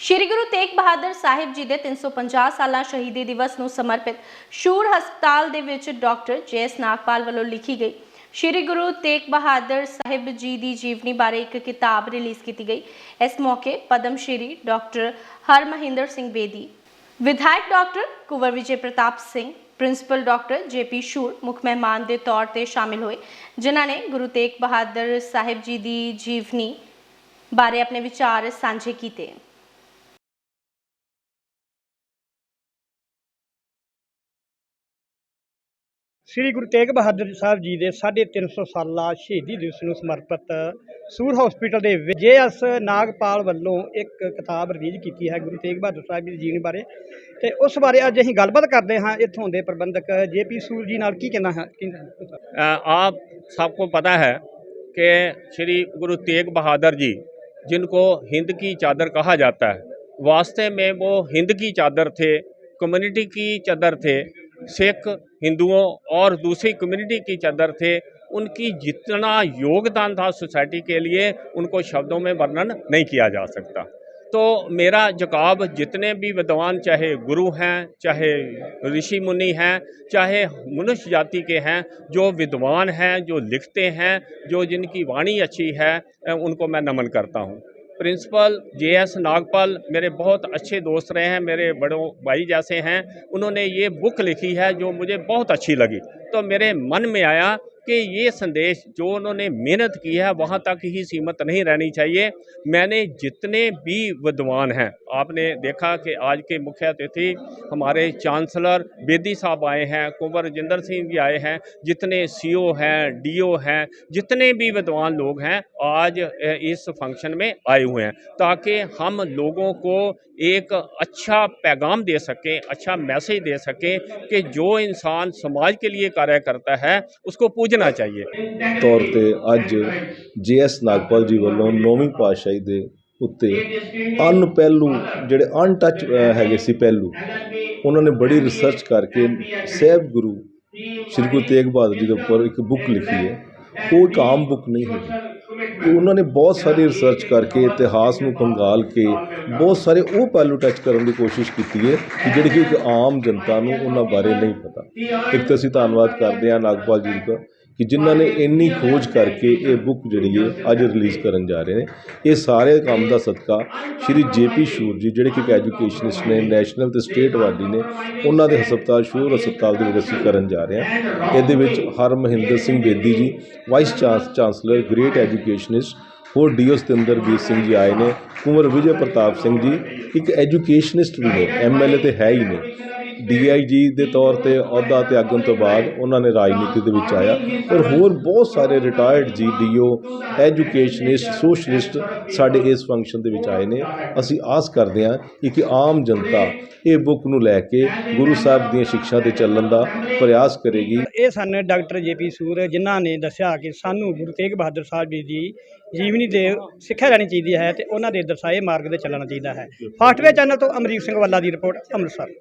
ਸ਼੍ਰੀ ਗੁਰੂ ਤੇਗ ਬਹਾਦਰ ਸਾਹਿਬ ਜੀ ਦੇ 350 ਸਾਲਾ ਸ਼ਹੀਦੀ ਦਿਵਸ ਨੂੰ ਸਮਰਪਿਤ ਸ਼ੂਰ ਹਸਪਤਾਲ ਦੇ ਵਿੱਚ ਡਾਕਟਰ ਜੈਸ ਨਾਗਪਾਲ ਵੱਲੋਂ ਲਿਖੀ ਗਈ। ਸ਼੍ਰੀ ਗੁਰੂ ਤੇਗ ਬਹਾਦਰ ਸਾਹਿਬ ਜੀ ਦੀ ਜੀਵਨੀ ਬਾਰੇ ਇੱਕ ਕਿਤਾਬ ਰਿਲੀਜ਼ ਕੀਤੀ ਗਈ। ਇਸ ਮੌਕੇ ਪਦਮ ਸ਼੍ਰੀ ਡਾਕਟਰ ਹਰਮਹਿੰਦਰ ਸਿੰਘ ਬੇਦੀ, ਵਿਧਾਇਕ doctor Kuwar Vijay Pratap Singh, principal doctor JP Shoor ਮੁੱਖ ਮਹਿਮਾਨ ਦੇ ਤੌਰ ਤੇ ਸ਼ਾਮਿਲ ਹੋਏ, ਜਿਨ੍ਹਾਂ ਨੇ ਗੁਰੂ ਤੇਗ ਬਹਾਦਰ ਸਾਹਿਬ ਜੀ ਦੀ ਜੀਵਨੀ ਬਾਰੇ ਆਪਣੇ ਵਿਚਾਰ ਸਾਂਝੇ ਕੀਤੇ। ਸ੍ਰੀ ਗੁਰੂ ਤੇਗ ਬਹਾਦਰ ਸਾਹਿਬ ਜੀ ਦੇ 350 ਸਾਲਾ ਸ਼ਹੀਦੀ ਦਿਵਸ ਨੂੰ ਸਮਰਪਿਤ ਸੂਰ ਹਸਪੀਟਲ ਦੇ ਵਿੱਚ ਜੇਐਸ ਨਾਗਪਾਲ ਵੱਲੋਂ ਇੱਕ ਕਿਤਾਬ ਰਿਲੀਜ਼ ਕੀਤੀ ਹੈ ਗੁਰੂ ਤੇਗ ਬਹਾਦਰ ਸਾਹਿਬ ਜੀ ਦੀ ਜੀਵਨੀ ਬਾਰੇ ਤੇ ਉਸ ਬਾਰੇ ਅੱਜ ਅਸੀਂ ਗੱਲਬਾਤ ਕਰਦੇ ਹਾਂ ਇੱਥੋਂ ਦੇ ਪ੍ਰਬੰਧਕ ਜੇਪੀ ਸੂਰ ਜੀ ਨਾਲ ਕੀ ਕਹਿਣਾ ਹੈ ਕੀ ਕਹਿਣਾ ਹੈ? अ, आप सबको पता है कि श्री गुरु तेग बहादुर जी जिनको हिंद की चादर कहा जाता है वास्ते में वो हिंद की चादर थे कम्युनिटी की चादर थे سکھ، ہندوؤں اور دوسری کمیونٹی کی چدر تھے۔ ان کی جتنا یوگدان تھا سوسائٹی کے لیے، ان کو شبدوں میں ورنن نہیں کیا جا سکتا۔ تو میرا جکاب جتنے بھی ودوان چاہے گرو ہیں، چاہے رشی منی ہیں، چاہے منش جاتی کے ہیں، جو ودوان ہیں، جو لکھتے ہیں، جو جن کی وانی اچھی ہے، ان کو میں نمن کرتا ہوں۔ प्रिंसिपल जे एस नागपाल मेरे बहुत अच्छे दोस्त रहे हैं मेरे बड़ों भाई जैसे हैं उन्होंने ये बुक लिखी है जो मुझे बहुत अच्छी लगी तो मेरे मन में आया کہ یہ سندیش جو انہوں نے محنت کی ہے، وہاں تک ہی سیمت نہیں رہنی چاہیے۔ میں نے جتنے بھی ودوان ہیں، آپ نے دیکھا کہ آج کے مکھیہ اتھی ہمارے چانسلر بیدی صاحب آئے ہیں کنور رجندر سنگھ بھی آئے ہیں، جتنے سی او ہیں ڈی او ہیں، جتنے بھی ودوان لوگ ہیں، آج اس فنکشن میں آئے ہوئے ہیں۔ تاکہ ہم لوگوں کو ایک اچھا پیغام دے سکیں اچھا میسج دے سکیں کہ جو انسان سماج کے لیے کاریہ کرتا ہے، اس کو پوچھ ਬੂਝਣਾ ਚਾਹੀਏ। ਤੌਰ ਤੇ ਅੱਜ ਜੀਐਸ ਨਾਗਪਾਲ ਜੀ ਵੱਲੋਂ ਨੌਵੀਂ ਪਾਤਸ਼ਾਹੀ ਦੇ ਉੱਤੇ ਅਨ ਪਹਿਲੂ ਜਿਹੜੇ ਅਨਟੱਚ ਹੈਗੇ ਸੀ ਪਹਿਲੂ, ਉਹਨਾਂ ਨੇ ਬੜੀ ਰਿਸਰਚ ਕਰਕੇ ਸਹਿਬ ਗੁਰੂ ਸ੍ਰੀ ਗੁਰੂ ਤੇਗ ਬਹਾਦਰ ਜੀ ਦੇ ਉੱਪਰ ਇੱਕ ਬੁੱਕ ਲਿਖੀ ਹੈ। ਉਹ ਇੱਕ ਆਮ ਬੁੱਕ ਨਹੀਂ ਹੈ। ਕਿ ਉਹਨਾਂ ਨੇ ਬਹੁਤ ਸਾਰੀ ਰਿਸਰਚ ਕਰਕੇ ਇਤਿਹਾਸ ਨੂੰ ਖੰਗਾਲ ਕੇ ਬਹੁਤ ਸਾਰੇ ਉਹ ਪਹਿਲੂ ਟੱਚ ਕਰਨ ਦੀ ਕੋਸ਼ਿਸ਼ ਕੀਤੀ ਹੈ ਕਿ ਜਿਹੜੇ ਕਿ ਇੱਕ ਆਮ ਜਨਤਾ ਨੂੰ ਉਹਨਾਂ ਬਾਰੇ ਨਹੀਂ ਪਤਾ। ਇੱਕ ਤਾਂ ਅਸੀਂ ਧੰਨਵਾਦ ਕਰਦੇ ਹਾਂ ਨਾਗਪਾਲ ਜੀ ਦਾ ਕਿ ਜਿਨ੍ਹਾਂ ਨੇ ਇੰਨੀ ਖੋਜ ਕਰਕੇ ਇਹ ਬੁੱਕ ਜਿਹੜੀ ਹੈ ਅੱਜ ਰਿਲੀਜ਼ ਕਰਨ ਜਾ ਰਹੇ ਨੇ। ਇਹ ਸਾਰੇ ਕੰਮ ਦਾ ਸਦਕਾ ਸ਼੍ਰੀ ਜੇਪੀ ਸ਼ੂਰ ਜੀ ਜਿਹੜੇ ਕਿ ਇੱਕ ਐਜੂਕੇਸ਼ਨਿਸਟ ਨੇ ਨੈਸ਼ਨਲ ਤੇ ਸਟੇਟ ਵਾਡੀ ਨੇ ਉਹਨਾਂ ਦੇ ਹਸਪਤਾਲ ਸ਼ੂਰ ਹਸਪਤਾਲ ਦੇ ਵਿੱਚ ਅਸੀਂ ਕਰਨ ਜਾ ਰਹੇ ਹਾਂ। ਇਹਦੇ ਵਿੱਚ ਹਰਮਹਿੰਦਰ ਸਿੰਘ ਬੇਦੀ ਜੀ ਵਾਈਸ ਚਾਂਸ ਚਾਂਸਲਰ ਗ੍ਰੇਟ ਐਜੂਕੇਸ਼ਨਿਸਟ ਹੋਰ ਡੀਓ ਸਤਿੰਦਰਬੀਰ ਸਿੰਘ ਜੀ ਆਏ ਨੇ ਕੁੰਵਰ ਵਿਜੇ ਪ੍ਰਤਾਪ ਸਿੰਘ ਜੀ ਇੱਕ ਐਜੂਕੇਸ਼ਨਿਸਟ ਵੀ ਨੇ ਐਮਐਲਏ ਤੇ ਹੈ ਹੀ ਨੇ। ਡੀਆਈਜੀ ਦੇ ਤੌਰ ਤੇ ਅਹੁਦਾ ਤਿਆਗਣ ਤੋਂ ਬਾਅਦ ਉਹਨਾਂ ਨੇ ਰਾਜਨੀਤੀ ਦੇ ਵਿੱਚ ਆਇਆ। ਔਰ ਹੋਰ ਬਹੁਤ ਸਾਰੇ ਰਿਟਾਇਰਡ ਜੀ ਡੀਓ ਐਜੂਕੇਸ਼ਨਿਸਟ ਸੋਸ਼ਲਿਸਟ ਸਾਡੇ ਇਸ ਫੰਕਸ਼ਨ ਦੇ ਵਿੱਚ ਆਏ ਨੇ। ਅਸੀਂ ਆਸ ਕਰਦੇ ਹਾਂ ਕਿ ਆਮ ਜਨਤਾ ਇਹ ਬੁੱਕ ਨੂੰ ਲੈ ਕੇ ਗੁਰੂ ਸਾਹਿਬ ਦੀਆਂ ਸਿੱਖਿਆ ਤੇ ਚੱਲਣ ਦਾ ਪ੍ਰਯਾਸ ਕਰੇਗੀ। ਇਹ ਸਨ ਡਾਕਟਰ ਜੇਪੀ ਸੂਰ ਜਿਨ੍ਹਾਂ ਨੇ ਦੱਸਿਆ ਕਿ ਸਾਨੂੰ ਗੁਰੂ ਤੇਗ ਬਹਾਦਰ ਸਾਹਿਬ ਜੀ ਦੀ ਜੀਵਨੀ ਦੇ ਸਿੱਖਿਆ ਲੈਣੀ ਚਾਹੀਦੀ ਹੈ ਤੇ ਉਹਨਾਂ ਦੇ ਦਰਸਾਏ ਮਾਰਗ ਤੇ ਚੱਲਣਾ ਚਾਹੀਦਾ ਹੈ। ਫਾਸਟਵੇ ਚੈਨਲ ਤੋਂ ਅਮਰੀਕ ਸਿੰਘ ਵੱਲਾ ਦੀ ਰਿਪੋਰਟ ਅੰਮ੍ਰਿਤਸਰ।